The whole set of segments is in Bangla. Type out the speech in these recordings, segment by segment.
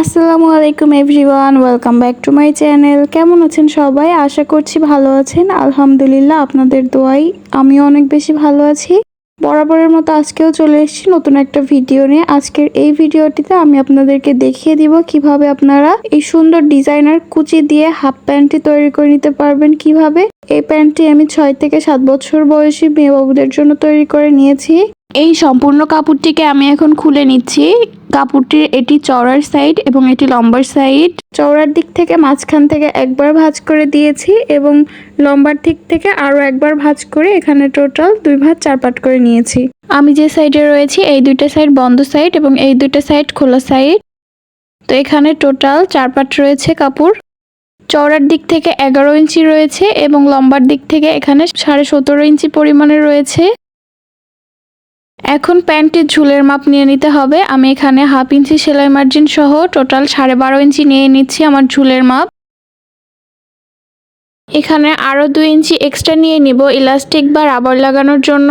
আসসালামু আলাইকুম everyone, welcome back to my channel. কেমন আছেন সবাই? আশা করছি ভালো আছেন। আলহামদুলিল্লাহ, আপনাদের দোয়াই আমিও অনেক বেশি ভালো আছি। বরাবরের মতো আজকেও চলে এসেছি নতুন একটা ভিডিও নিয়ে। আজকের এই ভিডিওটিতে আমি আপনাদেরকে দেখিয়ে দিব কীভাবে আপনারা এই সুন্দর ডিজাইনার কুচি দিয়ে হাফ প্যান্টটি তৈরি করে নিতে পারবেন কীভাবে। এই প্যান্টটি আমি ছয় থেকে সাত বছর বয়সী মেয়ে বাবুদের জন্য তৈরি করে নিয়েছি। এই সম্পূর্ণ কাপড়টিকে আমি এখন খুলে নিচ্ছি। কাপড়টির এটি চওড়ার সাইড এবং এটি লম্বার সাইড চওড়ার দিক থেকে মাঝখান থেকে একবার ভাঁজ করে দিয়েছি এবং লম্বার দিক থেকে আরও একবার ভাঁজ করে এখানে টোটাল দুই ভাঁজ, চার পাট করে নিয়েছি। আমি যে সাইডে রয়েছি, এই দুইটা সাইড বন্ধ সাইড এবং এই দুইটা সাইড খোলা সাইড তো এখানে টোটাল চার পাট রয়েছে কাপড়। চওড়ার দিক থেকে এগারো ইঞ্চি রয়েছে এবং লম্বার দিক থেকে এখানে সাড়ে সতেরো ইঞ্চি পরিমাণে রয়েছে। এখন প্যান্টের ঝুলের মাপ নিয়ে নিতে হবে। আমি এখানে হাফ ইঞ্চি সেলাই মার্জিন সহ টোটাল সাড়ে বারো ইঞ্চি নিয়ে নিচ্ছি আমার ঝুলের মাপ। এখানে আরও দুই ইঞ্চি এক্সট্রা নিয়ে নিব ইলাস্টিক বা রাবার লাগানোর জন্য।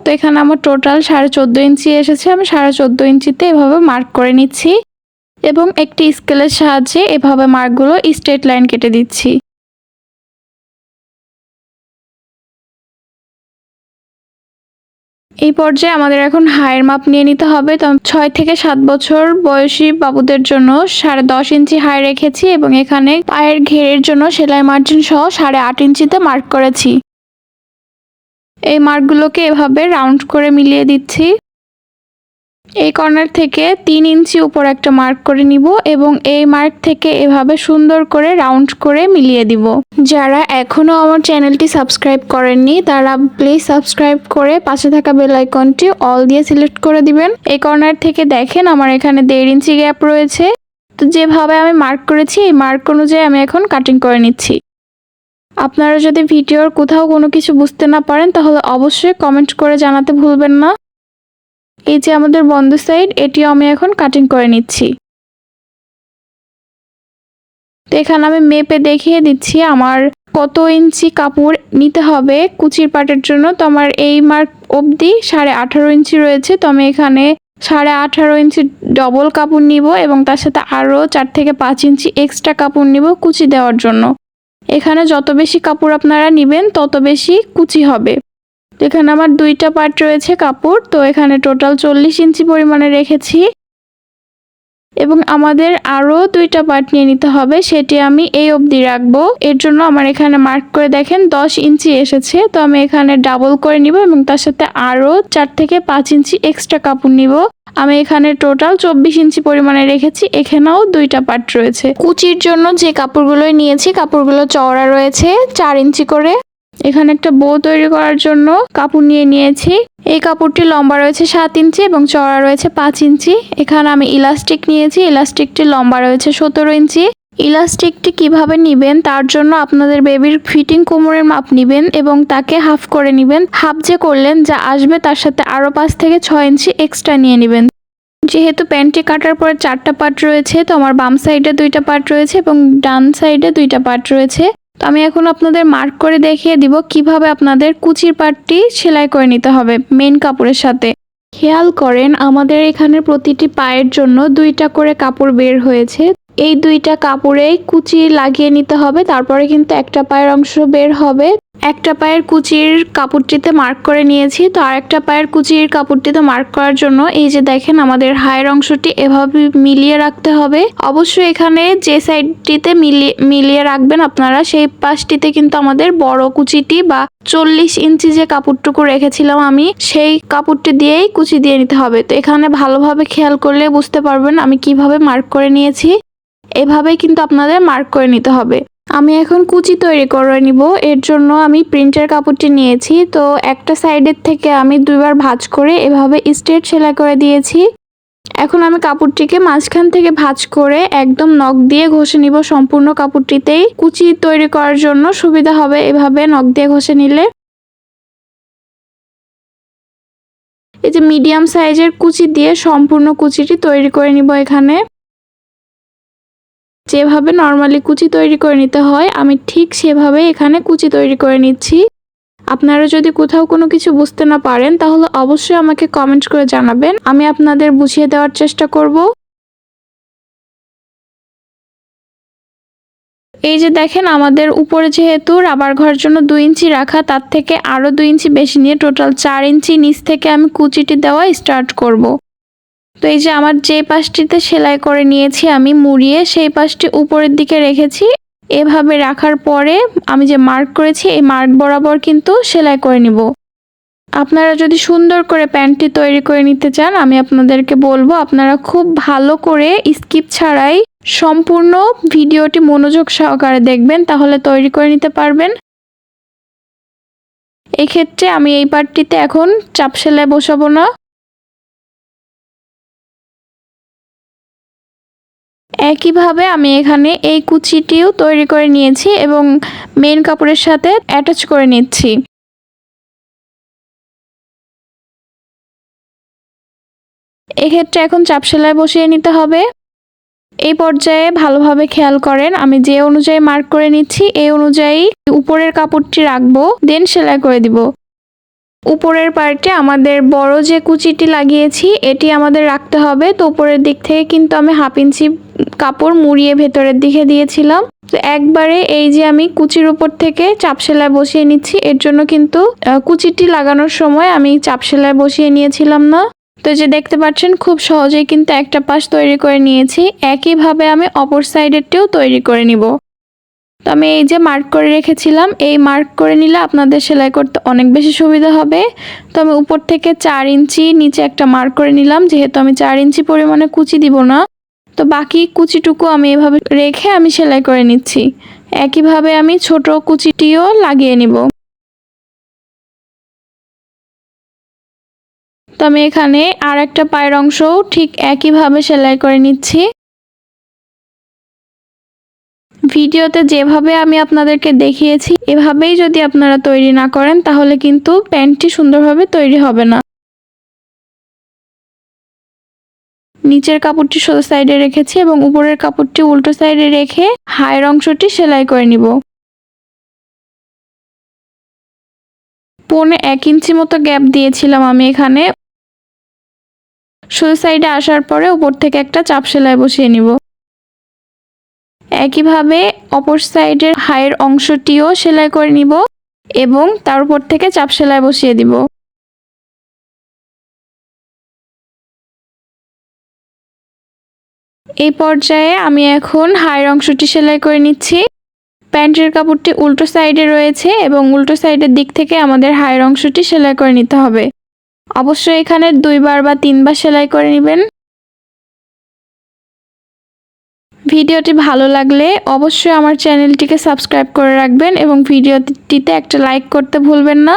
তো এখানে আমার টোটাল সাড়ে চোদ্দ ইঞ্চি এসেছে। আমি সাড়ে চোদ্দ ইঞ্চিতে এভাবে মার্ক করে নিচ্ছি। এবং একটি স্কেলের সাহায্যে এভাবে মার্কগুলো স্ট্রেট লাইন কেটে দিচ্ছি। এই পর্যায়ে আমাদের এখন হায়ের মাপ নিয়ে নিতে হবে। তো ছয় থেকে সাত বছর বয়সী বাবুদের জন্য সাড়ে দশ ইঞ্চি হাই রেখেছি এবং এখানে পায়ের ঘেরের জন্য সেলাই মার্জিন সহ সাড়ে আট ইঞ্চিতে মার্ক করেছি। এই মার্কগুলোকে এভাবে রাউন্ড করে মিলিয়ে দিচ্ছি। এই কর্নার থেকে তিন ইঞ্চি উপর একটা মার্ক করে নিব এবং এই মার্ক থেকে এভাবে সুন্দর করে রাউন্ড করে মিলিয়ে দিব। যারা এখনও আমার চ্যানেলটি সাবস্ক্রাইব করেননি, তারা প্লিজ সাবস্ক্রাইব করে পাশে থাকা বেল আইকনটি অল দিয়ে সিলেক্ট করে দিবেন। এই কর্নার থেকে দেখেন আমার এখানে দেড় ইঞ্চি গ্যাপ রয়েছে। তো যেভাবে আমি মার্ক করেছি, এই মার্ক অনুযায়ী আমি এখন কাটিং করে নিচ্ছি। আপনারা যদি ভিডিওর কোথাও কোনো কিছু বুঝতে না পারেন, তাহলে অবশ্যই কমেন্ট করে জানাতে ভুলবেন না। এই যে আমাদের বন্ধ সাইড, এটিও আমি এখন কাটিং করে নিচ্ছি। তো এখানে আমি মেপে দেখিয়ে দিচ্ছি আমার কত ইঞ্চি কাপড় নিতে হবে কুচির পাটের জন্য। তো আমার এই মার্ক অবধি সাড়ে আঠারো ইঞ্চি রয়েছে। তো আমি এখানে সাড়ে আঠারো ইঞ্চি ডবল কাপড় নিব এবং তার সাথে আরও চার থেকে পাঁচ ইঞ্চি এক্সট্রা কাপড় নিব কুচি দেওয়ার জন্য। এখানে যত বেশি কাপড় আপনারা নেবেন, তত বেশি কুচি হবে। এখানে আমার দুইটা পার্ট রয়েছে কাপড়, তো এখানে টোটাল চল্লিশ ইঞ্চি পরিমাণে রেখেছি। এবং আমাদের আরও দুইটা পার্ট নিয়ে নিতে হবে, সেটি আমি এই অবধি রাখব। এর জন্য আমার এখানে মার্ক করে দেখেন, দশ ইঞ্চি এসেছে, তো আমি এখানে ডাবল করে নিব এবং তার সাথে আরও চার থেকে পাঁচ ইঞ্চি এক্সট্রা কাপড় নিব। আমি এখানে টোটাল চব্বিশ ইঞ্চি পরিমাণে রেখেছি, এখানেও দুইটা পার্ট রয়েছে। কুচির জন্য যে কাপড়গুলো নিয়েছি, কাপড়গুলো চওড়া রয়েছে, চার ইঞ্চি করে। এখানে একটা বো তৈরি করার জন্য কাপড় নিয়ে নিয়েছি। এই কাপড়টি লম্বা রয়েছে সাত ইঞ্চি এবং চড়া রয়েছে পাঁচ ইঞ্চি। এখানে আমি ইলাস্টিক নিয়েছি, ইলাস্টিকটি লম্বা রয়েছে সতেরো ইঞ্চি। ইলাস্টিকটি কীভাবে নিবেন তার জন্য আপনাদের বেবির ফিটিং কোমরের মাপ নিবেন এবং তাকে হাফ করে নিবেন। হাফ যে করলেন, যা আসবে তার সাথে আরও পাঁচ থেকে ছয় ইঞ্চি এক্সট্রা নিয়ে নেবেন। যেহেতু প্যান্টটি কাটার পরে চারটা পার্ট রয়েছে, তো আমার বাম সাইডে দুইটা পার্ট রয়েছে এবং ডান সাইডে দুইটা পার্ট রয়েছে। তো আমি এখন আপনাদের মার্ক করে দেখিয়ে দিব কীভাবে আপনাদের কুচির পাটটি সেলাই করে নিতে হবে মেন কাপড়ের সাথে। খেয়াল করেন, আমাদের এখানে প্রতিটি পায়ের জন্য দুইটা করে কাপড় বের হয়েছে। এই দুইটা কাপড়েই কুচি লাগিয়ে নিতে হবে। তারপরে কিন্তু একটা পায়ের অংশ বের হবে। একটা পায়ের কুচির কাপড়টিতে মার্ক করে নিয়েছি। তো আর একটা পায়ের কুচির কাপড়টিতে মার্ক করার জন্য এই যে দেখেন আমাদের হায়ের অংশটি এভাবে মিলিয়ে রাখতে হবে। অবশ্যই এখানে যে সাইডটিতে মিলিয়ে মিলিয়ে রাখবেন আপনারা, সেই পাশটিতে কিন্তু আমাদের বড় কুচিটি বা চল্লিশ ইঞ্চি যে কাপড়টুকু রেখেছিলাম আমি, সেই কাপড়টি দিয়েই কুচি দিয়ে নিতে হবে। তো এখানে ভালোভাবে খেয়াল করলে বুঝতে পারবেন আমি কীভাবে মার্ক করে নিয়েছি। এভাবেই কিন্তু আপনাদের মার্ক করে নিতে হবে। আমি এখন কুচি তৈরি করে নিব। এর জন্য আমি প্রিন্টের কাপড়টি নিয়েছি। তো একটা সাইডের থেকে আমি দুইবার ভাঁজ করে এভাবে স্ট্রেট সেলাই করে দিয়েছি। এখন আমি কাপড়টিকে মাঝখান থেকে ভাঁজ করে একদম নখ দিয়ে ঘষে নিব সম্পূর্ণ কাপড়টিতেই। কুচি তৈরি করার জন্য সুবিধা হবে এভাবে নখ দিয়ে ঘষে নিলে। এই যে মিডিয়াম সাইজের কুচি দিয়ে সম্পূর্ণ কুচিটি তৈরি করে নিব এখানে। যেভাবে নর্মালি কুচি তৈরি করে নিতে হয়, আমি ঠিক সেভাবে এখানে কুচি তৈরি করে নিচ্ছি। আপনারা যদি কোথাও কোনো কিছু বুঝতে না পারেন, তাহলে অবশ্যই আমাকে কমেন্ট করে জানাবেন। আমি আপনাদের বুঝিয়ে দেওয়ার চেষ্টা করব। এই যে দেখেন, আমাদের উপরে যেহেতু রাবার ঘরের জন্য দুই ইঞ্চি রাখা, তার থেকে আরও দুই ইঞ্চি বেশি নিয়ে টোটাল চার ইঞ্চি নিচ থেকে আমি কুচিটি দেওয়া স্টার্ট করব। তো এই যে আমার যে পাশটিতে সেলাই করে নিয়েছি, আমি মুড়িয়ে সেই পাশটি উপরের দিকে রেখেছি। এভাবে রাখার পরে আমি যে মার্ক করেছি, এই মার্ক বরাবর কিন্তু সেলাই করে নিব। আপনারা যদি সুন্দর করে প্যান্টটি তৈরি করে নিতে চান, আমি আপনাদেরকে বলব, আপনারা খুব ভালো করে স্কিপ ছাড়াই সম্পূর্ণ ভিডিওটি মনোযোগ সহকারে দেখবেন, তাহলে তৈরি করে নিতে পারবেন। এক্ষেত্রে আমি এই পার্টটিতে এখন চাপ সেলাই বসাবো না। একইভাবে আমি এখানে এই কুচিটিও তৈরি করে নিয়েছি এবং মেন কাপড়ের সাথে অ্যাটাচ করে নিচ্ছি। এক্ষেত্রে এখন চাপ সেলাই বসিয়ে নিতে হবে। এই পর্যায়ে ভালোভাবে খেয়াল করেন, আমি যে অনুযায়ী মার্ক করে নিচ্ছি, এই অনুযায়ী উপরের কাপড়টি রাখব দেন সেলাই করে দিব। উপরের পার্টে আমাদের বড় যে কুচিটি লাগিয়েছি, এটি আমাদের রাখতে হবে। তো উপরের দিক থেকে কিন্তু আমি হাফ ইঞ্চি কাপড় মুড়িয়ে ভেতরের দিকে দিয়েছিলাম। তো একবারে এই যে আমি কুচির উপর থেকে চাপ সেলাই বসিয়ে নিচ্ছি, এর জন্য কিন্তু কুচিটি লাগানোর সময় আমি চাপ সেলাই বসিয়ে নিয়েছিলাম না। তো যে দেখতে পাচ্ছেন, খুব সহজেই কিন্তু একটা পাশ তৈরি করে নিয়েছি। একইভাবে আমি অপর সাইডেরটিও তৈরি করে নিব। তো আমি এই যে মার্ক করে রেখেছিলাম, এই মার্ক করে নিলে আপনাদের সেলাই করতে অনেক বেশি সুবিধা হবে। তো আমি উপর থেকে চার ইঞ্চি নিচে একটা মার্ক করে নিলাম, যেহেতু আমি চার ইঞ্চি পরিমাণে কুচি দিব না। তো বাকি কুচিটুকু আমি এভাবে রেখে আমি সেলাই করে নিচ্ছি। একইভাবে আমি ছোট কুচিটিও লাগিয়ে নিব। তো আমি এখানে আর একটা পায়ের অংশও ঠিক একইভাবে সেলাই করে নিচ্ছি। ভিডিওতে যেভাবে আমি আপনাদেরকে দেখিয়েছি, এভাবেই যদি আপনারা তৈরি না করেন, তাহলে কিন্তু প্যান্টটি সুন্দরভাবে তৈরি হবে না। নিচের কাপড়টি সোজা সাইডে রেখেছি এবং উপরের কাপড়টি উল্টো সাইডে রেখে হায়ের অংশটি সেলাই করে নিব। পৌনে এক ইঞ্চি মতো গ্যাপ দিয়েছিলাম আমি এখানে। সোজা সাইডে আসার পরে উপর থেকে একটা চাপ সেলাই বসিয়ে নিব। একইভাবে অপর সাইডের হায়ের অংশটিও সেলাই করে নিব এবং তার উপর থেকে চাপ সেলাই বসিয়ে দিব। এই পর্যায়ে আমি এখন হায়ের অংশটি সেলাই করে নিচ্ছি। প্যান্টের কাপড়টি উল্টো সাইডে রয়েছে এবং উল্টো সাইডের দিক থেকে আমাদের হায়ের অংশটি সেলাই করে নিতে হবে। অবশ্যই এখানে দুইবার বা তিনবার সেলাই করে নেবেন। ভিডিওটি ভালো লাগলে অবশ্যই আমার চ্যানেলটিকে সাবস্ক্রাইব করে রাখবেন এবং ভিডিওটিতে একটা লাইক করতে ভুলবেন না।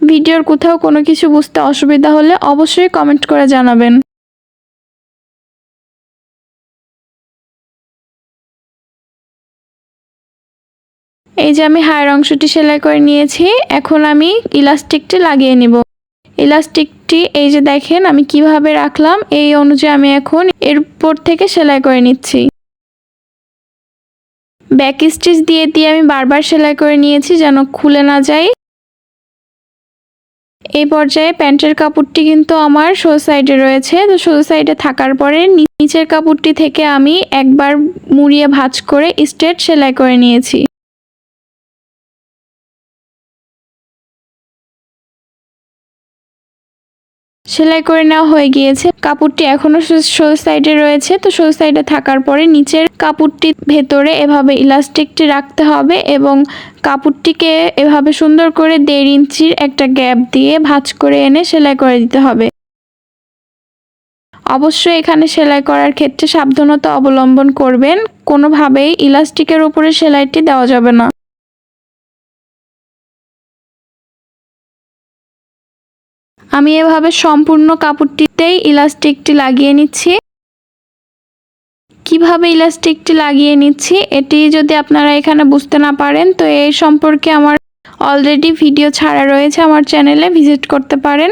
ভিডিওর কোথাও কোনো কিছু বুঝতে অসুবিধা হলে অবশ্যই কমেন্ট করে জানাবেন। এই যে আমি হায়ের অংশটি সেলাই করে নিয়েছি, এখন আমি ইলাস্টিকটি লাগিয়ে নিব। ইলাস্টিকটি এই যে দেখেন আমি কীভাবে রাখলাম, এই অনুযায়ী আমি এখন এর উপর থেকে সেলাই করে নিচ্ছি। ব্যাক স্টিচ দিয়ে দিয়ে আমি বারবার সেলাই করে নিয়েছি যেন খুলে না যায়। এই পর্যায়ে প্যান্টের কাপড়টি কিন্তু আমার শো সাইডে রয়েছে। তো শো সাইডে থাকার পরে নিচের কাপড়টি থেকে আমি একবার মুড়িয়ে ভাঁজ করে স্ট্রেট সেলাই করে নিয়েছি। সেলাই করে নেওয়া হয়ে গিয়েছে। কাপড়টি এখনও সোজা সাইডে রয়েছে। তো সোজা সাইডে থাকার পরে নিচের কাপড়টি ভেতরে এভাবে ইলাস্টিকটি রাখতে হবে এবং কাপড়টিকে এভাবে সুন্দর করে দেড় ইঞ্চির একটা গ্যাপ দিয়ে ভাঁজ করে এনে সেলাই করে দিতে হবে। অবশ্যই এখানে সেলাই করার ক্ষেত্রে সাবধানতা অবলম্বন করবেন। কোনোভাবেই ইলাস্টিকের উপরে সেলাইটি দেওয়া যাবে না। আমি এভাবে সম্পূর্ণ কাপড়টিতেই ইলাস্টিকটি লাগিয়ে নিচ্ছি। কীভাবে ইলাস্টিকটি লাগিয়ে নিচ্ছি এটি যদি আপনারা এখানে বুঝতে না পারেন, তো এই সম্পর্কে আমার অলরেডি ভিডিও ছাড়া রয়েছে। আমার চ্যানেলে ভিজিট করতে পারেন।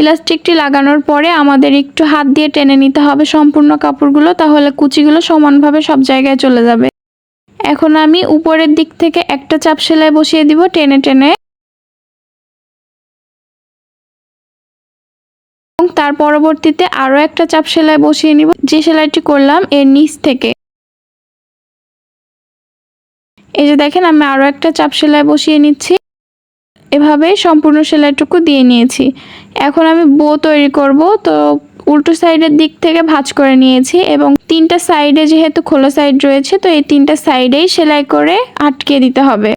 ইলাস্টিকটি লাগানোর পরে আমাদের একটু হাত দিয়ে টেনে নিতে হবে সম্পূর্ণ কাপড়গুলো, তাহলে কুচিগুলো সমানভাবে সব জায়গায় চলে যাবে। এখন আমি উপরের দিক থেকে একটা চাপ সেলাই বসিয়ে দিব টেনে টেনে। তার পরবর্তীতে আরও একটা চাপ সেলাই বসিয়ে নিব। যে সেলাইটি করলাম এর নিচ থেকে। এই যে দেখেন, আমি আরও একটা চাপ সেলাই বসিয়ে নিচ্ছি। এভাবে সম্পূর্ণ সেলাইটুকু দিয়ে নিয়েছি। এখন আমি বো তৈরি করব। তো উল্টো সাইডের দিক থেকে ভাঁজ করে নিয়েছি এবং তিনটা সাইডে যেহেতু খোলা সাইড রয়েছে, তো এই তিনটা সাইডেই সেলাই করে আটকে দিতে হবে।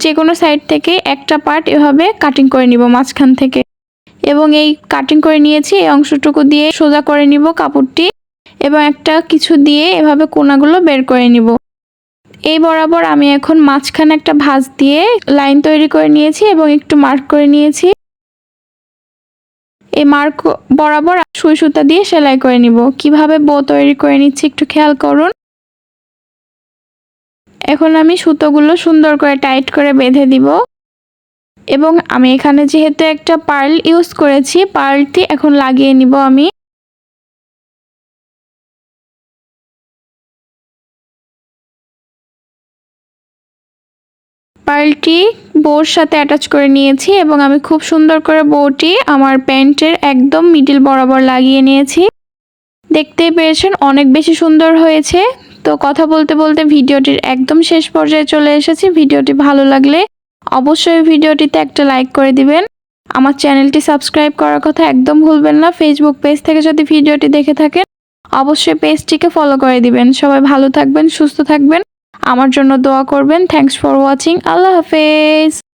যে কোনো সাইড থেকে একটা পার্ট এভাবে কাটিং করে নিব মাঝখান থেকে। এবং এই কাটিং করে নিয়েছি, এই অংশটুকু দিয়ে সোজা করে নিব কাপড়টি এবং একটা কিছু দিয়ে এভাবে কোনাগুলো বের করে নিব। এই বরাবর আমি এখন মাঝখানে একটা ভাঁজ দিয়ে লাইন তৈরি করে নিয়েছি এবং একটু মার্ক করে নিয়েছি। এই মার্ক বরাবর সুই সুতা দিয়ে সেলাই করে নিব। কীভাবে বো তৈরি করে নিচ্ছি একটু খেয়াল করুন। এখন আমি সুতোগুলো সুন্দর করে টাইট করে বেঁধে দিব। এবং আমি এখানে যেহেতু একটা পার্ল ইউজ করেছি, পার্লটি এখন লাগিয়ে নিব আমি। পার্লটি বউর সাথে অ্যাটাচ করে নিয়েছি এবং আমি খুব সুন্দর করে বউটি আমার প্যান্টের একদম মিডিল বরাবর লাগিয়ে নিয়েছি। দেখতেই পেরেছেন অনেক বেশি সুন্দর হয়েছে। তো কথা বলতে বলতে ভিডিওটির একদম শেষ পর্যায়ে চলে এসেছি। ভিডিওটি ভালো লাগলে অবশ্যই ভিডিওটিতে একটা লাইক করে দিবেন। আমার চ্যানেলটি সাবস্ক্রাইব করার কথা একদম ভুলবেন না। ফেসবুক পেজ থেকে যদি ভিডিওটি দেখে থাকেন, অবশ্যই পেজটিকে ফলো করে দিবেন। সবাই ভালো থাকবেন, সুস্থ থাকবেন। আমার জন্য দোয়া করবেন। থ্যাংকস ফর ওয়াচিং আল্লাহ হাফেজ।